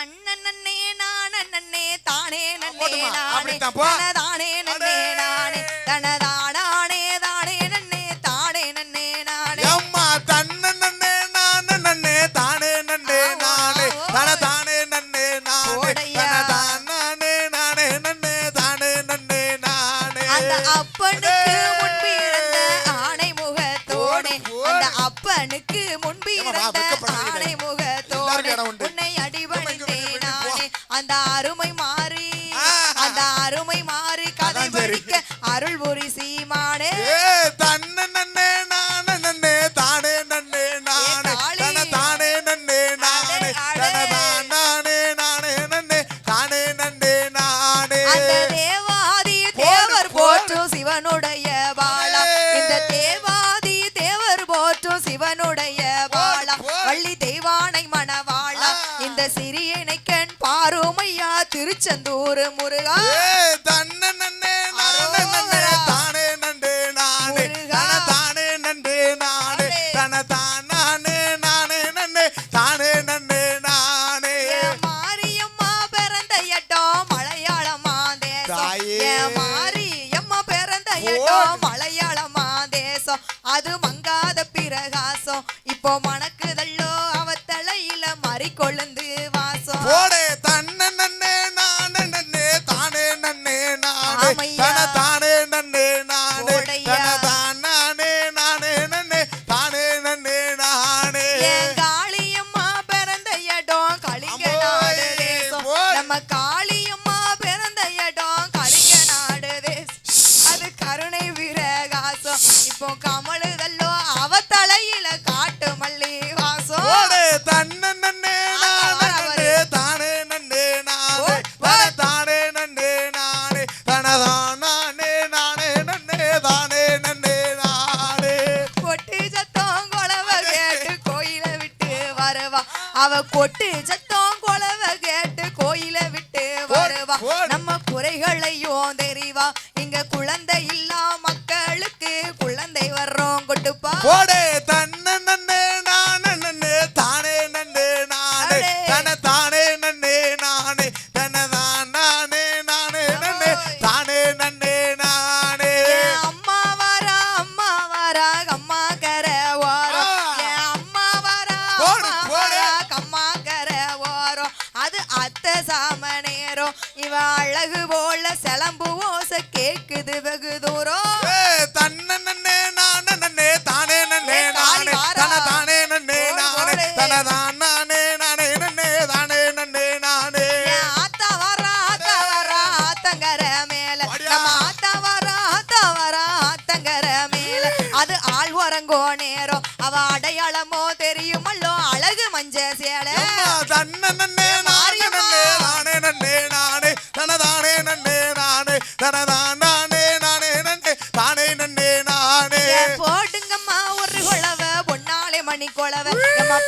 அண்ணன் நன்னே நான் நன்னே தானே நன்னே நானே. தனதானே நன்னே நானே தனதாடானே தானே நன்னே தானே நன்னே நானே எம்மா தன்ன நன்னே நானே நன்னே தானே நன்னே நானே தன தானே நன்னே நானே போடையா. தன தானே நானே நன்னே தானே நன்னே நானே அந்த அப்பனுக்கு முன்பிருந்த ஆணை முகத்தோனே. அந்த அப்பனுக்கு முன்பிருந்த. ஆணை நானே திருச்செந்தூர் முருகா தன்ன நன்னே நன்னே. தானே நன்னே நானே. தன தானே நன்னே நானே. தன தானே நானே நன்னே தானே நன்னே நானே மாரியம்மா பிறந்த இடம் மலையாளமா தேசம் தாயே. மாரியம்மா பிறந்த போடு. இடம் மலையாளமா தேசம் அது மங்காத பிரகாசம் இப்போ மணக்குதல்லோ அவ கொட்டு சத்தம் கொலவ கேட்டு கோயில விட்டு வருவா. நம்ம குறைகளையும் தெரிவா. இங்க குழந்தை இல்லா மக்களுக்கு குழந்தை வர்றோம் கொட்டுப்பா. போடே தன்ன நன்னே நானே நன்னே தானே நன்னே நானே. தானே நன்னே. அடையாளமோ தெரியுமல்லோ அழகு மஞ்ச சேலை. தன்ன நன்னே நானே. நன்னே தானே நன்னே நானே தன தானே நன்னே நானே தன தானே நானே நன்னே தானே நன்னே நானே. போடுங்கம்மா ஒரு குழவ பொன்னாலே மணி குழவ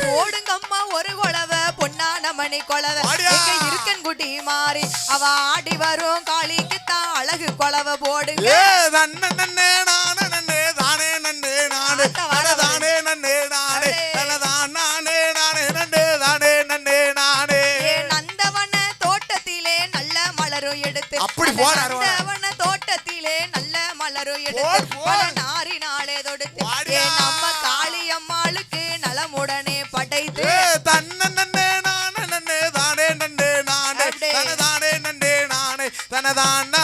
போடுங்கம்மா ஒரு குழவ பொன்னான மணி குழவ வாடியா. எங்க இருக்கன்குட்டி மாறி அவ ஆடி வரும் காளிக்கு தான் அழகு குழவ போடுங்க. தன்ன நன்னே நானே அருவாளா. நந்தவன தோட்டத்திலே நல்ல மலரும் எடுத்து. பல நாரி நாளே தொடுத்து. நம்ம காளியம்மாளுக்கு நலமுடனே படைத்து தன்ன நன்னே நானே நன்னே தானே நன்னே நானே. தன தானே நன்னே நானே தன தானே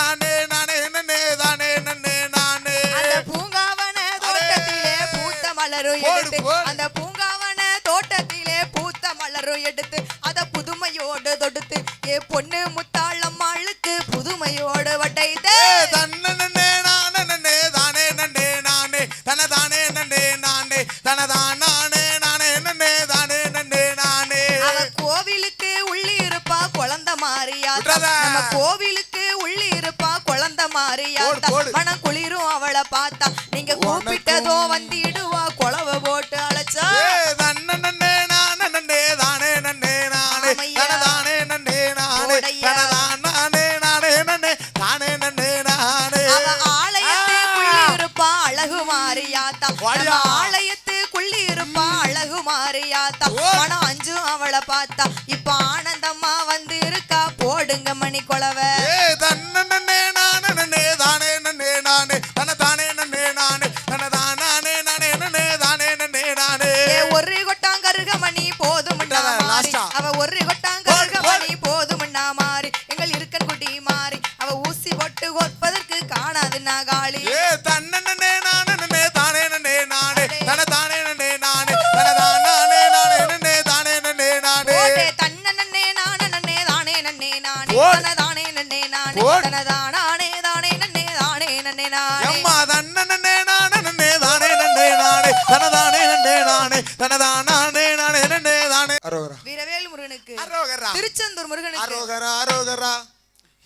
நானே நன்னே தானே நன்னே நானே அந்த பூங்காவன தோட்டத்திலே பூத்த மலரும் போடு, எடுத்து போடு. அந்த மனம் குளிரும் அவளை பார்த்தா. நீங்க கூப்பிட்டதோ வந்திடுவா. குழவ போட்டு அழைச்சா. அழகு மாறியாத்தா. ஆலயத்துக்குள்ளி இருப்பா அழகு மாறியாத்தா. மனம் அஞ்சும் அவளை பார்த்தா. இப்ப ஆனந்தம்மா போடுங்க மணி கொலவ திருச்செந்தூர் முருகனுக்கு. அரோகரா அரோகரா.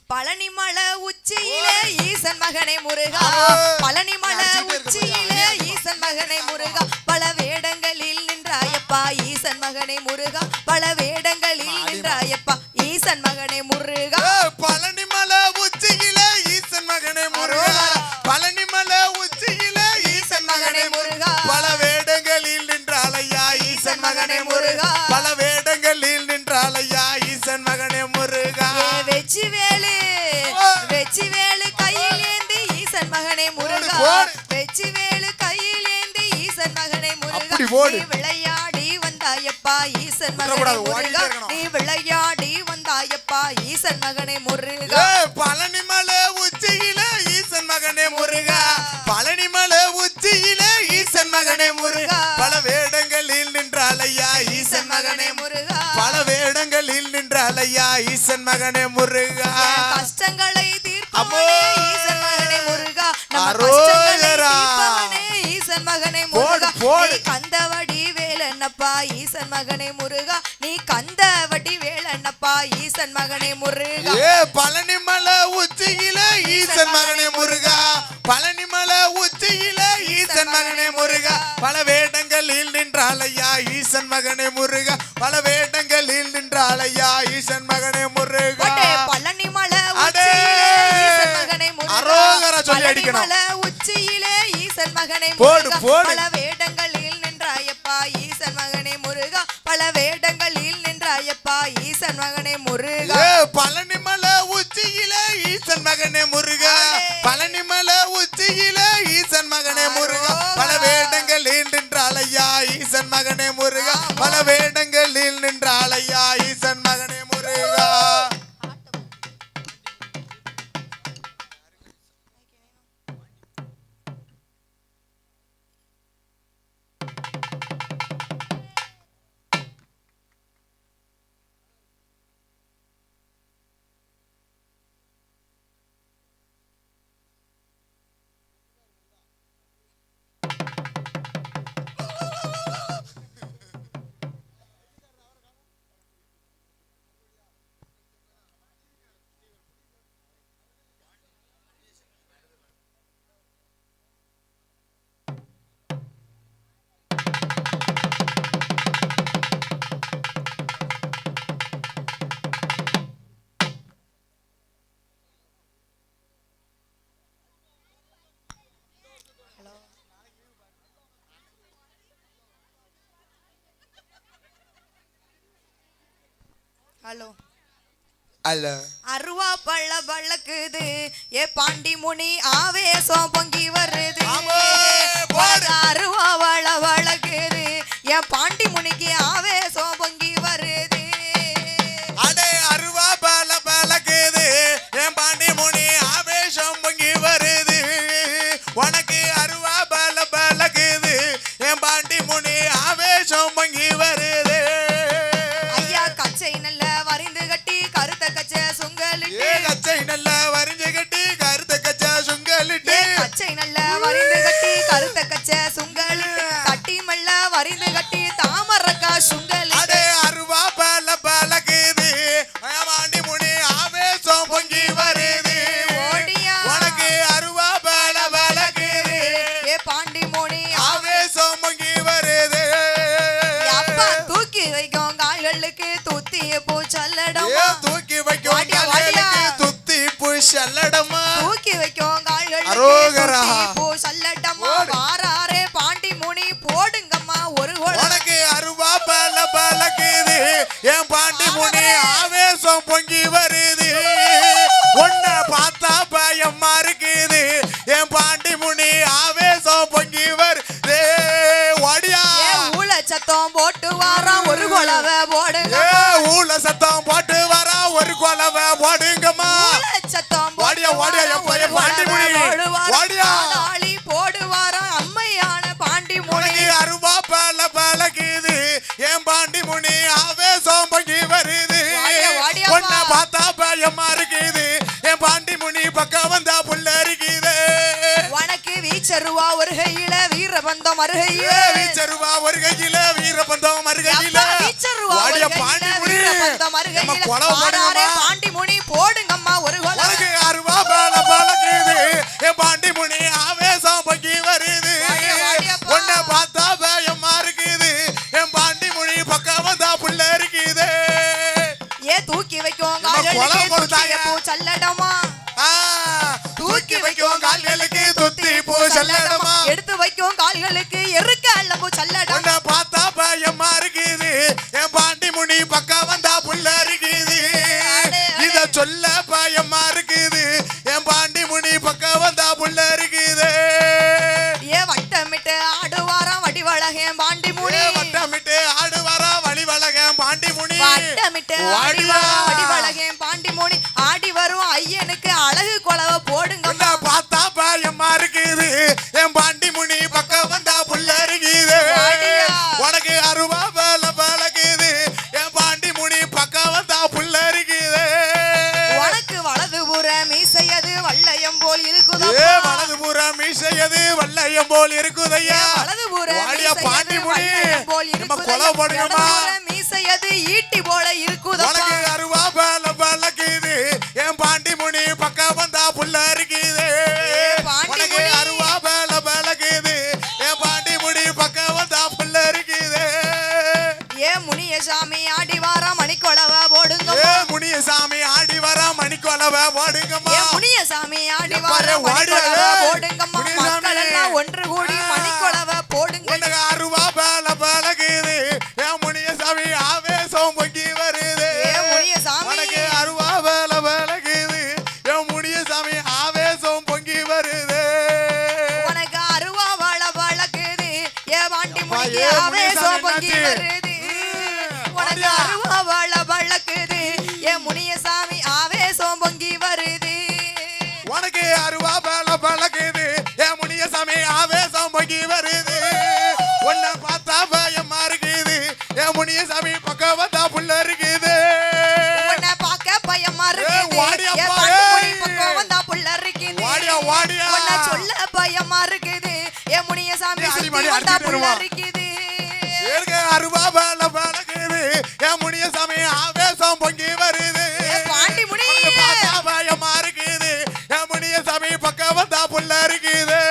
பழனி மலை உச்சியிலே ஈசன் மகனை முருகா. ஆ. பழனி மலை அடிச்சிட்டே இருக்க உச்சியிலே ஈசன் மகனை முருகா. பல வேடங்களில் நின்றாயப்பா ஈசன் மகனை முருகா. பல வேடங்களில் நின்றாயப்பா ஈசன் மகனை முருகா. ஏ, பழனிமலை உச்சியிலே ஈசன் மகனே முருகா. பழனிமலை உச்சியிலே ஈசன் மகனே முருகா. பல வேடங்களில் நின்றாலையா ஈசன் மகனே முருகா. பல வேடங்களில் நின்றாலையா ஈசன் மகனே முருகா. வெச்சி வேலு. வெச்சி வேலு கையில் ஏந்தி ஈசன் மகனை முருகா. வெச்சி வேலு கையில் ஏந்தி ஈசன் மகனை முருகா. விளையாடி. வந்தாயப்பா ஈசன் மகனை முருகா. நீ விளையாடி வந்தாயப்பா ஈசன் மகனை முருகா. பழனிமலை உச்சியிலே ஈசன் மகனே முருகா. பழனிமலை உச்சியிலே ஈசன் மகனே முருகா. பல வேடங்களில் நின்றாலையா ஈசன் மகனே முருகா. பல வேடங்களில் நின்றாலையா ஈசன் மகனே முருகா. வேலன்னப்பா ஈசன் மகனே முருகா. நீ கந்தவடி வேலன்னப்பா ஈசன் மகனே முருகா. ஏ பழனிமலை உச்சியிலே ஈசன் மகனே முருகா. பழனிமலை உச்சியிலே ஈசன் மகனே முருகா. பல வேடங்களில் நின்றாலையா ஈசன் மகனே முருகா. பல வேடங்களில் நின்றாலையா ஈசன் மகனே முருகா. போட்டே பழனி மலை அடே. உச்சியிலே ஈசன் மகனை முருகா. அரோகரா சொல்லி அடிக்கணும். உச்சியிலே ஈசன் மகனை போடு, போடு. பல வேடங்களில் பல வேடங்களில் நின்றாயப்பா ஈசன் மகனை முருகா. பழனிமலை உச்சியிலே ஈசன் மகனே முருகா. பழனிமலை உச்சியிலே ஈசன் மகனே முருகா. பல வேடங்களில் நின்றாலையா ஈசன் மகனே முருகா. பல வேடங்களில் ஹலோ. அல்ல. அருவா பள்ள பள்ளக்குது ஏ பாண்டி முனி ஆவேசம் பொங்கி வருது. அருவா வள வளக்குது. ஏ பாண்டி முனிக்கு ஆவேசம் பொங்கி வருது. அடே அருவா பல பலக்குது என் பாண்டி முனி ஆவேசம் பொங்கி வருது. உனக்கு அருவா பல பலக்குது என் பாண்டி முனி ஆவேசம் பொங்கி வருது. போடுங்கம்மா வாராரே பாண்டி முனி போடுங்கம்மா ஒரு உனக்கு அருவா பல என் பாண்டி ஆவேசம் பொங்கி வருது. உன்ன பார்த்தா பயமா இருக்குது. என் பாண்டி ஆவேசம் பொங்கி வருது. ஒடியா ஊழ போட்டு வாரம் ஒரு குழவ போடுங்க ஊழ போட்டு வாரம் ஒரு குழவ போடுங்கம்மா. சத்தம் ஓடியா ஓடியா. பல பழகுது. என் பாண்டி முனி ஆவேசம் பங்கி வருது. வா. பார்த்தா பயமா இருக்குது. என் பாண்டி முனி பக்கம் வந்தா புள்ள இருக்குது உனக்கு வீச்சருவா ஒரு கையில வீரபந்தம் மறுகையில ஏ வீச்சருவா ஒரு கையில வீரபந்தம் அப்பா, வீச்சருவா பாண்டி முனி. பாண்டி முனி போடுங்கம்மா போடுதாங்க. தூக்கிய பூ சல்லடமா மீசையது வல்லையம் போல் ஏ இருக்குதப்பா வலது புறம் மீசையது வல்லையம் போல் இருக்குதையா? வலது மீசையது முனி வல்லையம் போல் இருக்குதையா. கொலை புற மீசையது ஈட்டி போல உனக்கு அருவா வேலை பழகுது என் பாண்டி முனி பக்கம் வந்தா புள்ள இருக்குது. அருவா வேலை பழகுது என் பாண்டி முனி பக்கம் வந்தா புள்ள இருக்குது ஏ முனியசாமி ஆடி வாராம் மணிக்கொலவ போடுங்க முனியசாமி ஆடி வர மணிக்கொலவ போடுங்கம்மா ஏ முனியசாமி ஆடி. போடுங்கம்மா முனியசாமி. மக்கள் எல்லாம் ஒன்று கூடி பொங்கி வருது. உன்னை பார்த்தா பயமா இருக்குது என் முனியசாமி பக்கம் வந்தா புள்ள இருக்குது உன்னை பார்க்க பயமா இருக்குது வாடியா. பக்கம் வந்தா புள்ள இருக்குது வாடியா, வாடியா. உன்னை சொல்ல பயமா இருக்குது ஏ முனியசாமி அடி, சுத்தி வந்தா புள்ள. இருக்குது ஏற்க அருவா வேலை பழகுது. என் முனியசாமி ஆவேசம் பொங்கி வருது. பாண்டி முனி. பயமா இருக்குது என் முனியசாமி பக்கம் வந்தா புள்ள இருக்குது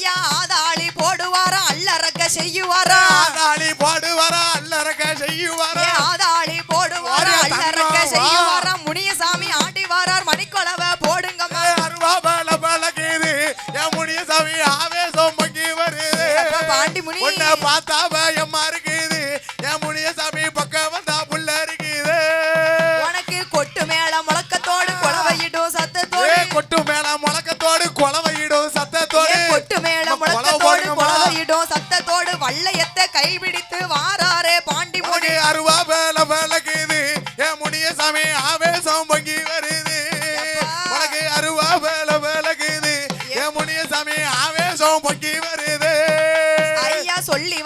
ஐயா ஆதாளி போடுவாரா அல்லறக்க செய்யுவாரா? ஆதாளி போடு வர அல்லறக்க செய்யுவார? ஆதாளி போடுவாரா அல்லறக்க. செய்யுவாரா? முனியசாமி ஆடி வாரார் மணிக்கொலவ போடுங்கம்மா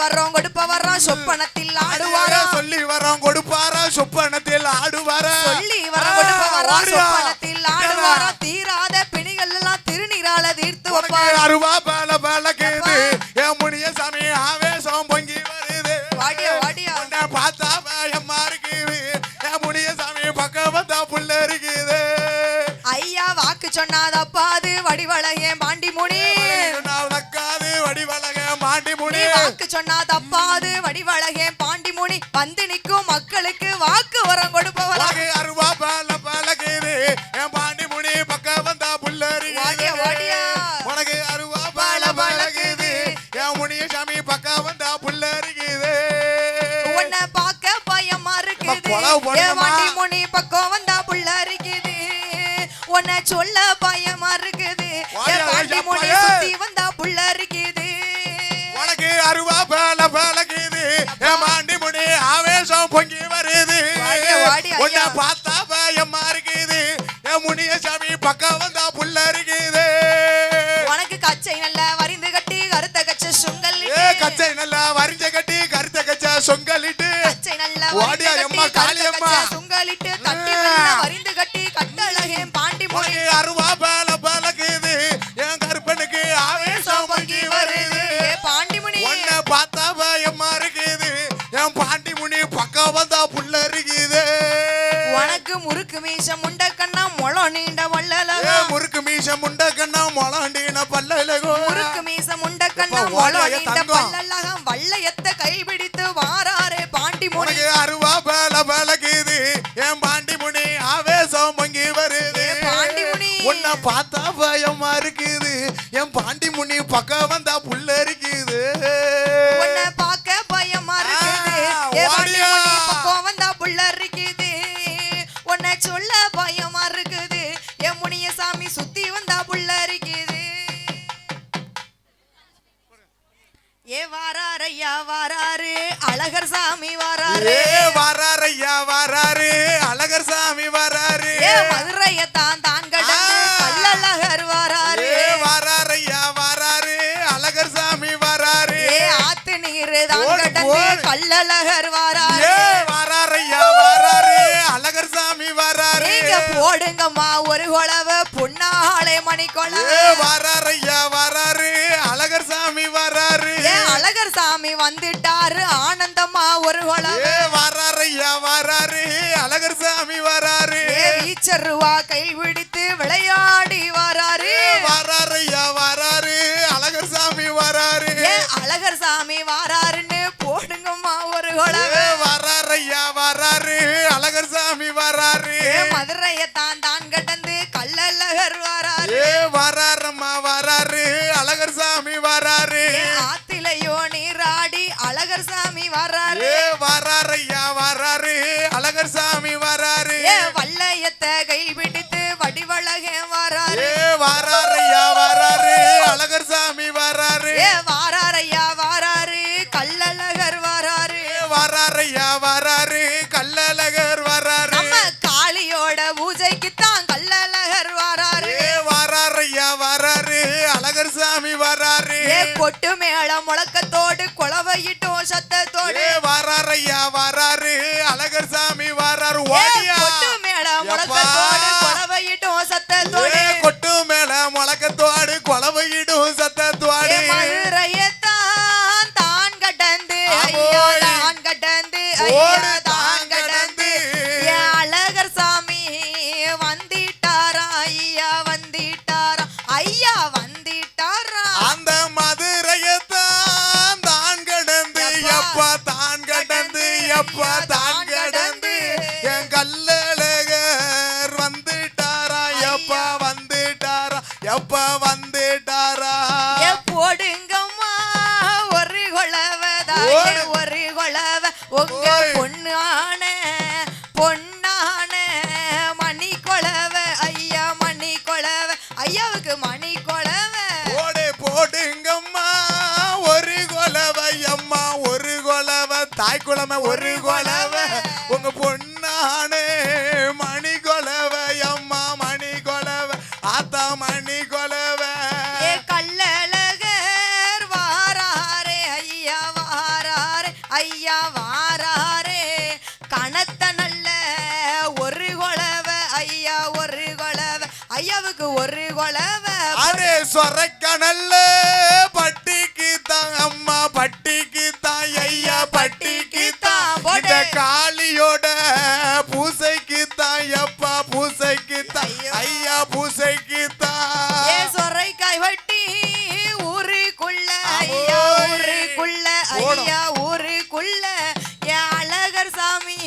வர்றோம் கொடுப்ப வர்றோம் சொப்பனத்தில் ஆடுவாரா? சொல்லி வரோம் கொடுப்பாரா சொப்பனத்தில் ஆடுவாரா? சொல்லி வர கொடுப்ப வர்றோம் வாடியா. சொப்பனத்தில் ஆடுவாரா? தீராத பிணிகள் எல்லாம் திருநீரால தீர்த்து வைப்பார்? அருவா வேலை பழகுது என் முனியசாமி ஆவேசம் பொங்கி வருது. வாடியா வாடியா. பார்த்தா பயமா இருக்குது. என் முனியசாமி பக்கம் வந்தா புள்ள இருக்குது ஐயா வாக்கு சொன்னாதப்பா அது வடிவழகே பாண்டி முனி வாக்கு சொன்னா தப்பாது. வடிவழகே பாண்டி முனி வந்து நிற்கும் மக்களுக்கு வாக்கு வரம் கொடுப்பவரா அருவா பால பழகுது என் பாண்டி முடி பக்கம் வந்தா வாடியா. உனக்கு அருவா பால பழகுது என் முனியசாமி பக்கம் வந்தா புள்ள இருக்குது உன்னை பார்க்க பயமா இருக்குது. நம்ம கொலை பண்ணுமா? ஏ வாண்டி முனி பக்கம் வந்தா புள்ள இருக்குது உன்னை சொல்ல பயமா இருக்குது. ஏ வாடியா, பாண்டி வாடியா, முனி பையே. சுத்தி உன்னை பார்த்தா பயமா இருக்குது? என் முனிய சாமி பக்கம் முறுக்கு மீச முண்ட கண்ணா மொளாண்டின பல்லலகோ முறுக்கு மீச முண்ட கண்ணா தங்கம்? பல்லலகம் வள்ளையத்த கைபிடித்து வாராரே பாண்டி முனி அருவா பேல பலக்குது என் பாண்டி முனி ஆவேசம் பொங்கி வருது. பாண்டி முனி. உன்னை பார்த்தா பயமா இருக்குது. என் பாண்டி முனி பக்கம் ஆத்து நீரு தான் கடந்து வாராரு. வாராரையா வாராரு அழகர் சாமி வாராரு. நீங்க போடுங்கம்மா ஒரு குழவ பொன்னாளே மணி ஏ குழவ வாராரையா வாராரு. அழகர் சாமி வாராரு. சாமி வந்துட்டாரு. ஆனந்தம்மா ஒரு வாராரையா வாராரு அழகர் சாமி வாராரு. ஏ வீச்சருவா கை பிடித்து விளையாடி வாராரு. ஏ வாராரையா வாராரு. அழகர் சாமி வாராரு. அழகர் சாமி வாராருன்னு போடுங்கம்மா ஒரு வாராரையா வாராரு அழகர் சாமி வாராரு. ஏ மதுரையத்தான் அழகர் சாமி வாராரு. ஏ வாராரையா வாராரு அழகர் சாமி வாராரு வல்லையத்த கை பிடித்து வடிவழகே வாராரு வாராரு கொட்டு மேல முழக்கத்தோடு குளவையிட்டோம் சத்தத்தோடு. வராறையா வராரு வாராரு. அழகர் சாமி. ஐயா வாராரே. கணத்த நல்ல ஒரு குழவ ஐயா ஒரு குழவ ஐயாவுக்கு ஒரு குழவ அரே சொரக்கணல்ல பட்டிக்கு தான் அம்மா பட்டிக்கு தான் ஐயா பட்டிக்கு. தான். இந்த காளியோட பூசைக்கு தான் எப்பா பூசைக்கு தான் ஐயோ. பூசைக்கு தான் ஊருக்குள்ள ஐயா ஊருக்குள்ள ஏ அழகர் சாமி.